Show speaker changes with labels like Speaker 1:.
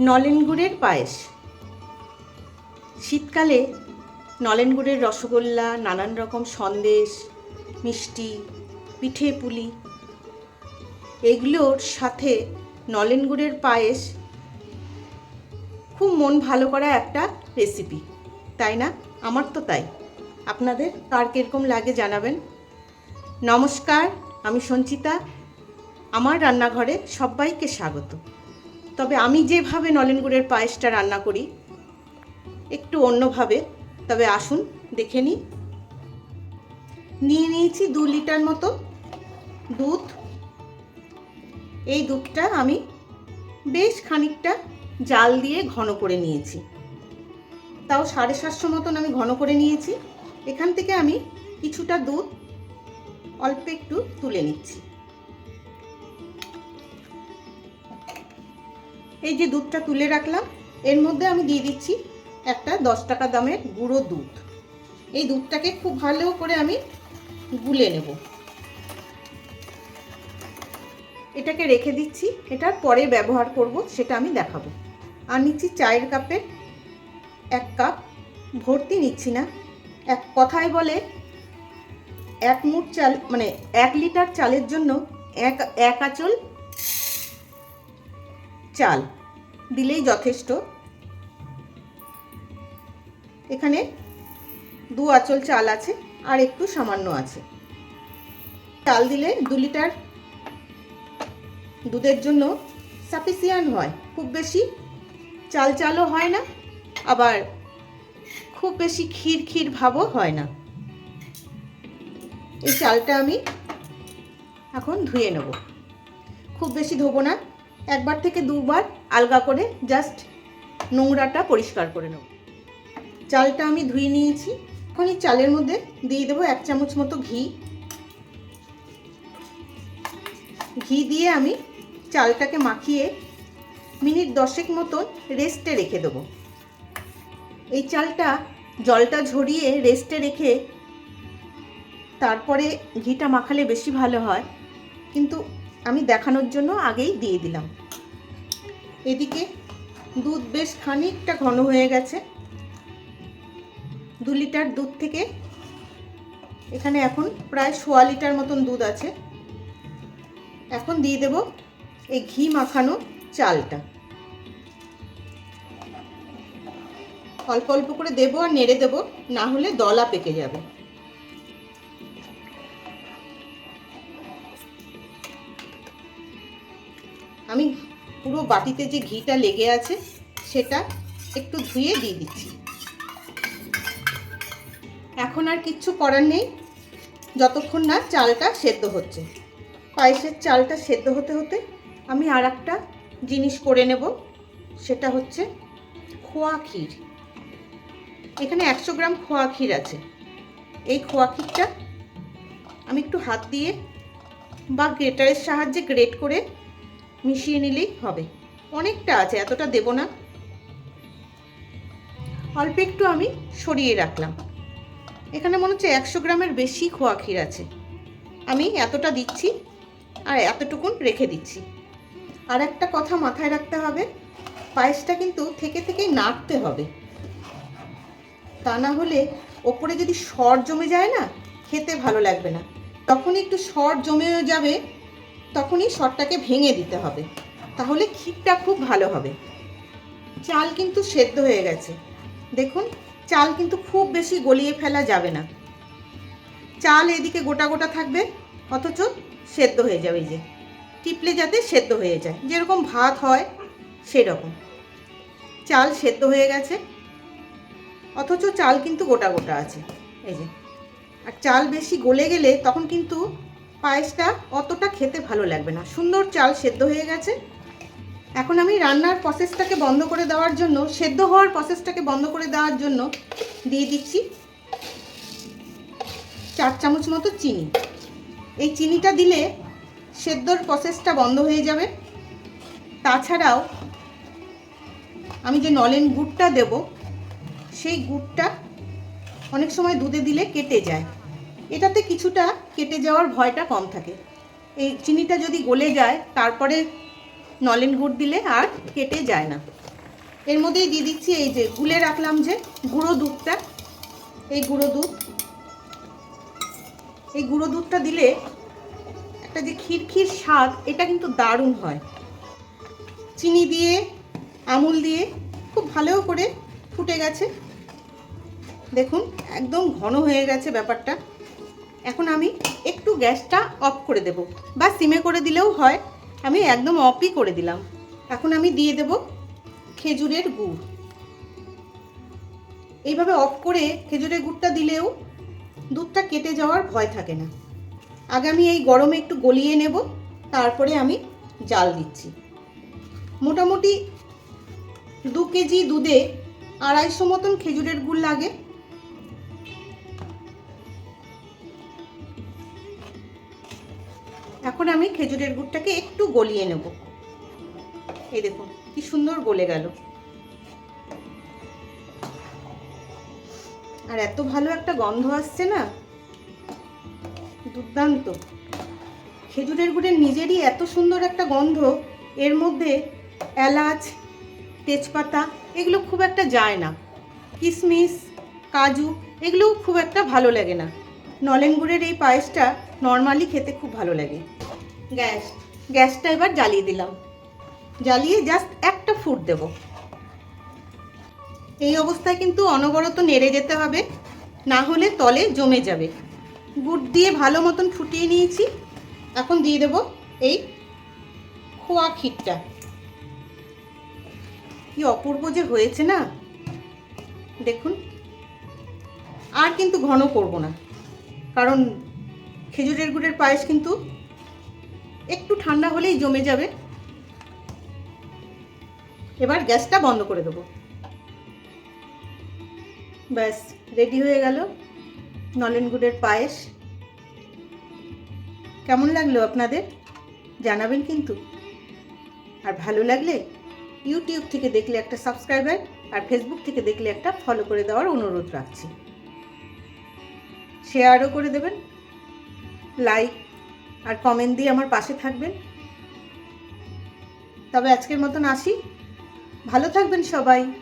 Speaker 1: নলেন গুড়ের পায়েস। শীতকালে নলেন গুড়ের রসগোল্লা, নানান রকম সন্দেশ, মিষ্টি, পিঠে পুলি, এগুলোর সাথে নলেন গুড়ের পায়েস খুব মন ভালো করা একটা রেসিপি তাই না? আমার তো তাই। আপনাদের কার কীরকম লাগে জানাবেন। নমস্কার, আমি সঞ্চিতা। আমার রান্নাঘরে সবাইকে স্বাগত। তবে আমি যেভাবে নলেন গুড়ের পায়েসটা রান্না করি, একটু অন্যভাবে, তবে আসুন, দেখে নিই। নিয়ে নিয়েছি দু লিটার মতো দুধ। এই দুধটা আমি বেশ খানিকটা জাল দিয়ে ঘন করে নিয়েছি। তাও সাড়ে সাতশো মতন আমি ঘন করে নিয়েছি। এখান থেকে আমি কিছুটা দুধ অল্প একটু তুলে নিচ্ছি। এই যে দুধটা তুলে রাখলাম, এর মধ্যে আমি দিয়ে দিচ্ছি একটা দশ টাকা দামের গুঁড়ো দুধ। এই দুধটাকে খুব ভালো করে আমি গুলে নেব। এটাকে রেখে দিচ্ছি, এটা পরে ব্যবহার করব, সেটা আমি দেখাবো। আর নিচ্ছি চায়ের কাপে এক কাপ, ভর্তি নিচ্ছি না। এক কথায় বলে, এক মুঠ চাল মানে এক লিটার চালের জন্য এক এক আঁচল চাল দিলেই যথেষ্ট। এখানে দু আঁচল চাল আছে আর একটু সামান্য আছে। চাল দিলে দু লিটার দুধের জন্য সাফিসিয়ান হয়। খুব বেশি চাল চালও হয় না, আবার খুব বেশি ক্ষীর ক্ষীর ভাবও হয় না। এই চালটা আমি এখন ধুয়ে নেব। খুব বেশি ধোবো না। একবার থেকে দুবার আলগা করে জাস্ট নোংরাটা পরিষ্কার করে নেব। চালটা আমি ধুয়ে নিয়েছি। এখন এই চালের মধ্যে দিয়ে দেবো এক চামচ মতো ঘি। ঘি দিয়ে আমি চালটাকে মাখিয়ে মিনিট দশেক মতন রেস্টে রেখে দেবো। এই চালটা জলটা ঝরিয়ে রেস্টে রেখে তারপরে ঘিটা মাখালে বেশি ভালো হয়। কিন্তু আমি দেখানোর জন্য আগেই দিয়ে দিলাম। এদিকে দুধ বেশ খানিকটা ঘন হয়ে গেছে। দু লিটার দুধ থেকে এখানে এখন প্রায় সোয়া লিটার মতন দুধ আছে। এখন দিয়ে দেব এই ঘি মাখানো চালটা। অল্প অল্প করে দেবো আর নেড়ে দেবো, না হলে দলা পেকে যাবে। আমি পুরো বাটিতে যে ঘিটা লেগে আছে, সেটা একটু ধুয়ে দিয়ে দিচ্ছি। এখন আর কিচ্ছু করার নেই। যতক্ষণ না চালটা সেদ্ধ হচ্ছে। পায়েসের চালটা সেদ্ধ হতে হতে আমি আর একটা জিনিস করে নেব, সেটা হচ্ছে খোয়া ক্ষীর। এখানে একশো গ্রাম খোয়া ক্ষীর আছে। এই খোয়া ক্ষীরটা আমি একটু হাত দিয়ে বা গ্রেটারের সাহায্যে গ্রেট করে মিশিয়ে নিলেই হবে। অনেকটা আছে, এতটা দেব না। অল্প একটু আমি সরিয়ে রাখলাম। এখানে মনে হচ্ছে একশো গ্রামের বেশি খোয়া ক্ষীর আছে। আমি এতটা দিচ্ছি আর এতটুকুন রেখে দিচ্ছি। আর একটা কথা মাথায় রাখতে হবে, পায়েসটা কিন্তু থেকে থেকেই নাড়তে হবে। তা না হলে ওপরে যদি সর জমে যায় না, খেতে ভালো লাগবে না। তখনই একটু সর জমে যাবে তখনই সরটাকে ভেঙে দিতে হবে। তাহলে ক্ষীরটা খুব ভালো হবে। চাল কিন্তু সেদ্ধ হয়ে গেছে। দেখুন, চাল কিন্তু খুব বেশি গলিয়ে ফেলা যাবে না। চাল এদিকে গোটা গোটা থাকবে, অথচ সেদ্ধ হয়ে যাবে যে। টিপলে যাতে সেদ্ধ হয়ে যায়। যেরকম ভাত হয়, সেরকম। চাল সেদ্ধ হয়ে গেছে, অথচ চাল কিন্তু গোটা গোটা আছে। এই যে। আর চাল বেশি গলে গেলে তখন কিন্তু পায়েসটা অতটা খেতে ভালো লাগবে না। সুন্দর চাল সেদ্ধ হয়ে গেছে। এখন আমি রান্নার প্রসেসটাকে বন্ধ করে দেওয়ার জন্য, সেদ্ধ হওয়ার প্রসেসটাকে বন্ধ করে দেওয়ার জন্য দিয়ে দিচ্ছি চার চামচ মতো চিনি। এই চিনিটা দিলে সেদ্ধর প্রসেসটা বন্ধ হয়ে যাবে। তাছাড়াও আমি যে নলেন গুড়টা দেব, সেই গুড়টা অনেক সময় দুধে দিলে কেটে যায়। এটাতে কিছুটা কেটে যাওয়ার ভয়টা কম থাকে। এই চিনিটা যদি গলে যায়, তারপরে নলেন গুড় দিলে আর কেটে যায় না। এর মধ্যেই দিয়ে দিচ্ছি এই যে, গুলে রাখলাম যে গুঁড়ো দুধটা। এই গুঁড়ো দুধ। এই গুঁড়ো দুধটা দিলে একটা যে ক্ষীর স্বাদ, এটা কিন্তু দারুণ হয়। চিনি দিয়ে, আমুল দিয়ে খুব ভালো করে ফুটে গেছে। দেখুন, একদম ঘন হয়ে গেছে ব্যাপারটা। এখন আমি একটু গ্যাসটা অফ করে দেব বা সিমে করে দিলেও হয়। আমি একদম অফই করে দিলাম। এখন আমি দিয়ে দেব খেজুরের গুড়। এইভাবে অফ করে খেজুরের গুড়টা দিলেও দুধটা কেটে যাওয়ার ভয় থাকে না। আগে আমি এই গরমে একটু গলিয়ে নেব, তারপরে আমি জাল দিচ্ছি। মোটামুটি দু কেজি দুধে আড়াইশো মতন খেজুরের গুড় লাগে। এখন আমি খেজুরের গুড়টাকে একটু গলিয়ে নেব। এই দেখুন, কি সুন্দর গলে গেল। আর এত ভালো একটা গন্ধ আসছে না? দুর্দান্ত। খেজুরের গুড়ের নিজেরই এত সুন্দর একটা গন্ধ, এর মধ্যে এলাচ, তেজপাতা, এগুলো খুব একটা যায় না। কিশমিশ কাজু, এগুলোও খুব একটা ভালো লাগে না। নলেন গুড়ের এই পায়েসটা নর্মালি খেতে খুব ভালো লাগে। গ্যাস, গ্যাসটা এবার জ্বালিয়ে দিলাম। জ্বালিয়ে জাস্ট একটা ফুট দেব। এই অবস্থায় কিন্তু অনবরত নেড়ে যেতে হবে, না হলে তলে জমে যাবে। গুড় দিয়ে ভালো মতন ফুটিয়ে নিয়েছি। এখন দিয়ে দেব এই খোয়া ক্ষীরটা। কি অপূর্ব যে হয়েছে না? দেখুন, আর কিন্তু ঘন করব না। কারণ খেজুরের গুড়ের পায়েস কিন্তু একটু ঠান্ডা হলেই জমে যাবে। এবার গ্যাসটা বন্ধ করে দেবো। ব্যাস, রেডি হয়ে গেল নলেন গুড়ের পায়েস। কেমন লাগল আপনাদের? জানাবেন কিন্তু। আর ভালো লাগলে ইউটিউব থেকে দেখলে একটা সাবস্ক্রাইবার আর ফেসবুক থেকে দেখলে একটা ফলো করে দেওয়ার অনুরোধ রাখছি। শেয়ারও করে দেবেন, লাইক আর কমেন্ট দিয়ে আমার পাশে থাকবেন। তবে আজকের মতন আসি। ভালো থাকবেন সবাই।